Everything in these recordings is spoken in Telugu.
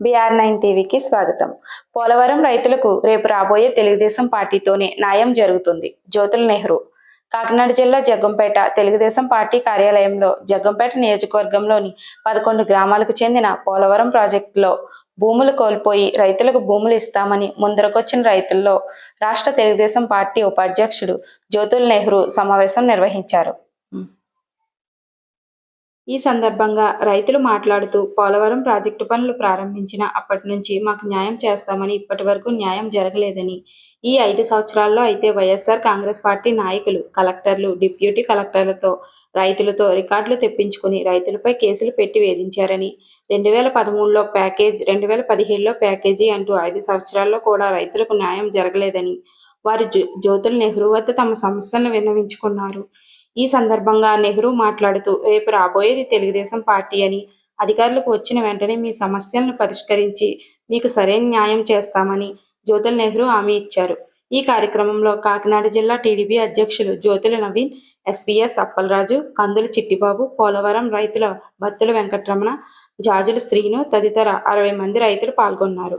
బీఆర్ నైన్ టీవీకి స్వాగతం. పోలవరం రైతులకు రేపు రాబోయే తెలుగుదేశం పార్టీతోనే న్యాయం జరుగుతుంది. జ్యోతుల నెహ్రూ. కాకినాడ జిల్లా జగ్గంపేట తెలుగుదేశం పార్టీ కార్యాలయంలో జగ్గంపేట నియోజకవర్గంలోని పదకొండు గ్రామాలకు చెందిన పోలవరం ప్రాజెక్టులో భూములు కోల్పోయి రైతులకు భూములు ఇస్తామని ముందరకొచ్చిన రైతుల్లో రాష్ట్ర తెలుగుదేశం పార్టీ ఉపాధ్యక్షుడు జ్యోతుల్ నెహ్రూ సమావేశం నిర్వహించారు. ఈ సందర్భంగా రైతులు మాట్లాడుతూ పోలవరం ప్రాజెక్టు పనులు ప్రారంభించిన అప్పటి నుంచి మాకు న్యాయం చేస్తామని ఇప్పటి వరకు న్యాయం జరగలేదని. ఈ ఐదు సంవత్సరాల్లో అయితే వైఎస్ఆర్ కాంగ్రెస్ పార్టీ నాయకులు కలెక్టర్లు డిప్యూటీ కలెక్టర్లతో రైతులతో రికార్డులు తెప్పించుకుని రైతులపై కేసులు పెట్టి వేధించారని. రెండు వేల పదమూడులో ప్యాకేజ్ రెండు వేల పదిహేడులో ప్యాకేజీ అంటూ ఐదు సంవత్సరాల్లో కూడా రైతులకు న్యాయం జరగలేదని వారు జ్యో- జ్యోతుల్ నెహ్రూ వద్ద తమ సమస్యలను విన్నవించుకున్నారు. ఈ సందర్భంగా నెహ్రూ మాట్లాడుతూ రేపు రాబోయేది తెలుగుదేశం పార్టీ అని. అధికారులకు వచ్చిన వెంటనే మీ సమస్యలను పరిష్కరించి మీకు సరైన న్యాయం చేస్తామని జ్యోతుల నెహ్రూ హామీ ఇచ్చారు. ఈ కార్యక్రమంలో కాకినాడ జిల్లా టీడీపీ అధ్యక్షులు జ్యోతుల నవీన్ ఎస్వీఎస్ అప్పలరాజు కందుల చిట్టిబాబు పోలవరం రైతుల బత్తుల వెంకటరమణ జాజుల శ్రీను తదితర అరవై మంది రైతులు పాల్గొన్నారు.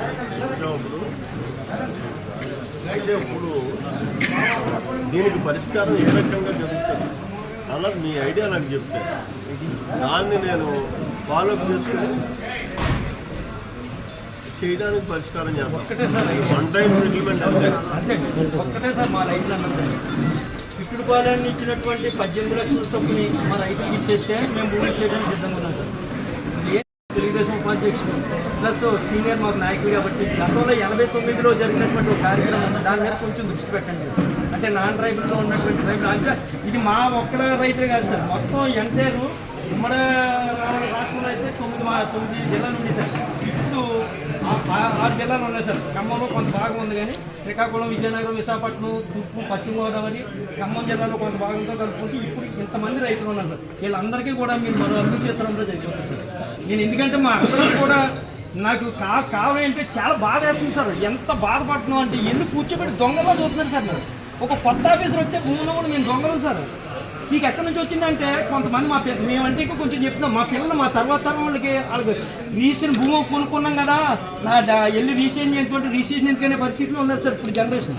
వచ్చాం అయితే ఇప్పుడు దీనికి పరిష్కారం ఏ రకంగా జరుగుతుంది? అన్నది మీ ఐడియా నాకు చెప్తే దాన్ని నేను ఫాలోఅప్ చేసుకుని చేయడానికి పరిష్కారం చేస్తాను వన్ టైం సెటిల్మెంట్ అంతే. ఒక్కటే సార్ మా రైతులు అన్నది పాలన ఇచ్చినటువంటి పద్దెనిమిది లక్షల చొప్పుని మా రైతులకు ఇచ్చేస్తే మేము భూమి చేయడానికి సిద్ధంగా ఉన్నాం సార్. ఉపాధ్యక్షుడు ప్లస్ సీనియర్ మాకు నాయకుడు కాబట్టి గతంలో ఎనభై తొమ్మిదిలో జరిగినటువంటి ఒక కార్యక్రమం దాని మీద కొంచెం దృష్టి పెట్టండి సార్. అంటే నాన్ ట్రైబుల్లో ఉన్నటువంటి ట్రైబుల్ అంటే ఇది మా ఒక్కడ రైతులే కాదు సార్. మొత్తం ఎంతేరు ఉమ్మడ రాష్ట్రంలో అయితే తొమ్మిది మా తొమ్మిది జిల్లాలు ఉన్నాయి సార్. ఇప్పుడు ఆ- ఆరు జిల్లాలు ఉన్నాయి సార్. ఖమ్మంలో కొంత భాగం ఉంది కానీ శ్రీకాకుళం విజయనగరం విశాఖపట్నం తూర్పు పశ్చిమ గోదావరి ఖమ్మం జిల్లాలో కొంత భాగంతో కలుపుకుంటూ ఇప్పుడు ఇంతమంది రైతులు ఉన్నారు సార్. వీళ్ళందరికీ కూడా మీరు మరో అభివృద్ధి జరిగిపోతుంది సార్. నేను ఎందుకంటే మా అందరూ కూడా నాకు కా కావాలి అంటే చాలా బాధ అవుతుంది సార్. ఎంత బాధపడుతున్నాం అంటే ఎందుకు కూర్చోబెట్టి దొంగలా చూస్తున్నారు సార్ నేను ఒక కొత్త ఆఫీసర్ వస్తే భూమిలో కూడా మేము దొంగలు సార్. మీకు ఎక్కడి నుంచి వచ్చిందంటే కొంతమంది మా పిల్లలు మేమంటే ఇంకా కొంచెం చెప్తున్నాం. మా పిల్లలు మా తర్వాత తరం వాళ్ళకి వాళ్ళకి రిజిస్ట్రేషన్ భూమి కొనుక్కున్నాం కదా. నా డా- వెళ్ళి రిజిస్ట్రేషన్ చేసుకుంటే రిజిస్ట్రేషన్ ఎందుకనే పరిస్థితిలో ఉన్నారు సార్ ఇప్పుడు జనరేషన్